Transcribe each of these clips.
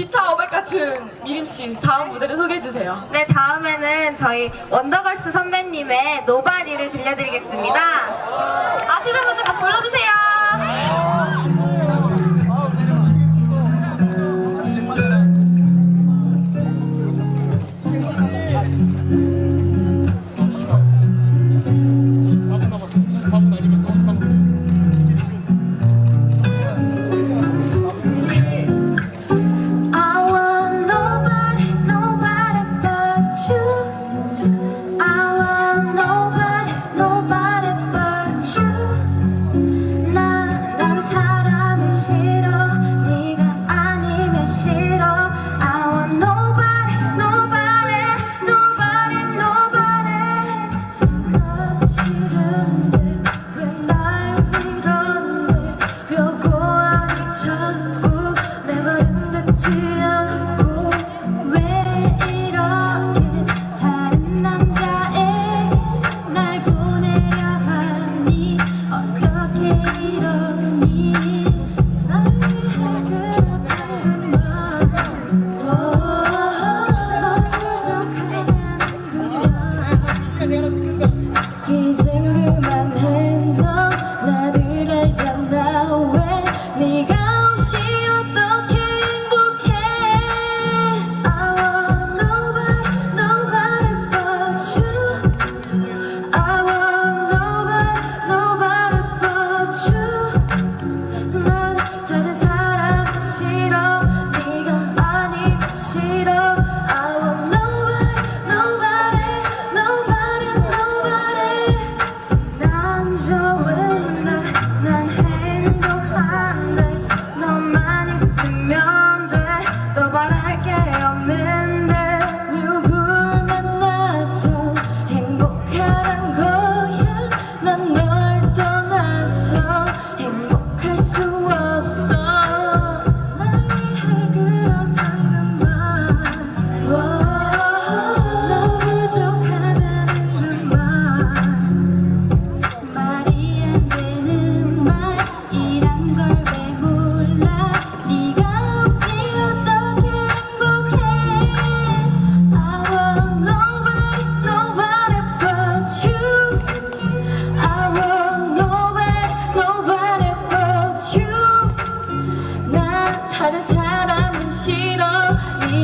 비타 어백 같은 미림씨 다음 무대를 소개해주세요 네, 다음에는 저희 원더걸스 선배님의 노바리를 들려드리겠습니다. 아시는 분들 같이 불러주세요. 내 말은 듣지 않고 왜 이렇게 다른 남자에게 날 보내려 하니 어 그렇게 이러니 날 위해 그렇다는 말 이젠 그만해 너 나를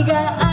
Tiga,